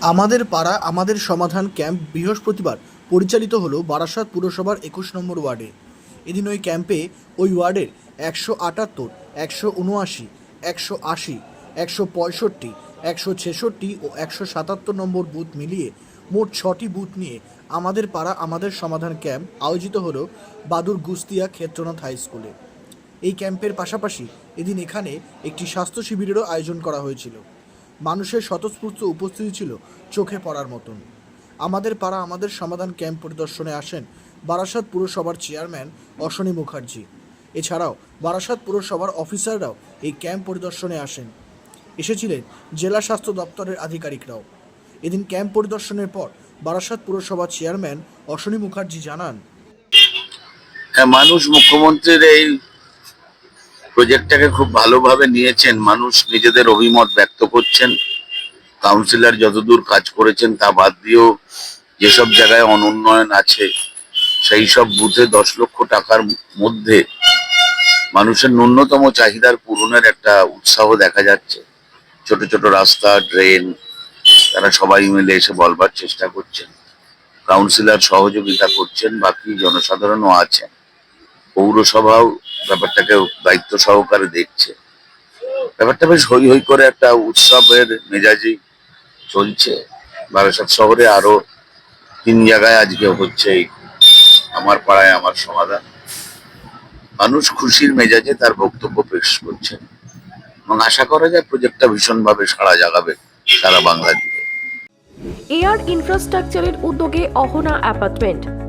আমাদের পাড়া, আমাদের সমাধান ক্যাম্প বৃহস্পতিবার পরিচালিত হলো বারাসাত পুরসভার একুশ নম্বর ওয়ার্ডে। এদিন ওই ক্যাম্পে ওই ওয়ার্ডের একশো আটাত্তর, একশো উনআশি, একশো আশি, একশো পঁয়ষট্টি, একশো ছেষট্টি ও একশো সাতাত্তর নম্বর বুথ মিলিয়ে মোট ছটি বুথ নিয়ে আমাদের পাড়া, আমাদের সমাধান ক্যাম্প আয়োজিত হলো বাদুর গুস্তিয়া ক্ষেত্রনাথ হাই স্কুলে। এই ক্যাম্পের পাশাপাশি এদিন এখানে একটি স্বাস্থ্য শিবিরেরও আয়োজন করা হয়েছিল। মানুষের স্বতঃস্ফূর্ত উপস্থিতি ছিল চোখে পড়ার মতন। আমাদের পাড়া আমাদের সমাধান ক্যাম্প পরিদর্শনে আসেন বারাসাত পুরসভার চেয়ারম্যান অশ্বনী মুখার্জি। এছাড়াও বারাসাত পুরসভার অফিসাররাও এই ক্যাম্প পরিদর্শনে আসেন। এসেছিলেন জেলা স্বাস্থ্য দপ্তরের আধিকারিকরাও। এদিন ক্যাম্প পরিদর্শনের পর বারাসাত পুরসভার চেয়ারম্যান অশ্বনী মুখার্জি জানান হ্যাঁ মানুষ মুখ্যমন্ত্রীর এই প্রজেক্টটাকে খুব ভালোভাবে নিয়েছেন। মানুষ নিজেদের অভিমত ব্যক্ত করছেন। কাউন্সিলর যতদূর কাজ করেছেন তা বাদ দিয়েও যেসব জায়গায় অনুন্নয়ন আছে, সেই সব বুথে দশ লক্ষ টাকার মধ্যে মানুষের ন্যূনতম চাহিদার পূরণের একটা উৎসাহ দেখা যাচ্ছে। ছোট ছোট রাস্তা ড্রেন তারা সবাই মিলে এসে বলবার চেষ্টা করছেন। কাউন্সিলর সহযোগিতা করছেন, বাকি জনসাধারণও আছেন। পৌরসভাও ব্যাপারটাকে দায়িত্ব সহকারে দেখছে। ব্যাপারটা বেশ হই হই করে একটা উৎসবের মেজাজি চলছে। বারাসাত শহরে আরও তিন জায়গায় আজকে হচ্ছে এই আমার পাড়ায় আমার সমাধান। মানুষ খুশির মেজাজে তার বক্তব্য পেশ করছেন এবং আশা করা যায় প্রজেক্টটা ভীষণভাবে সাড়া জাগাবে সারা বাংলা এয়ার ইনফ্রাস্ট্রাকচারের উদ্যোগে অহনা অ্যাপার্টমেন্ট।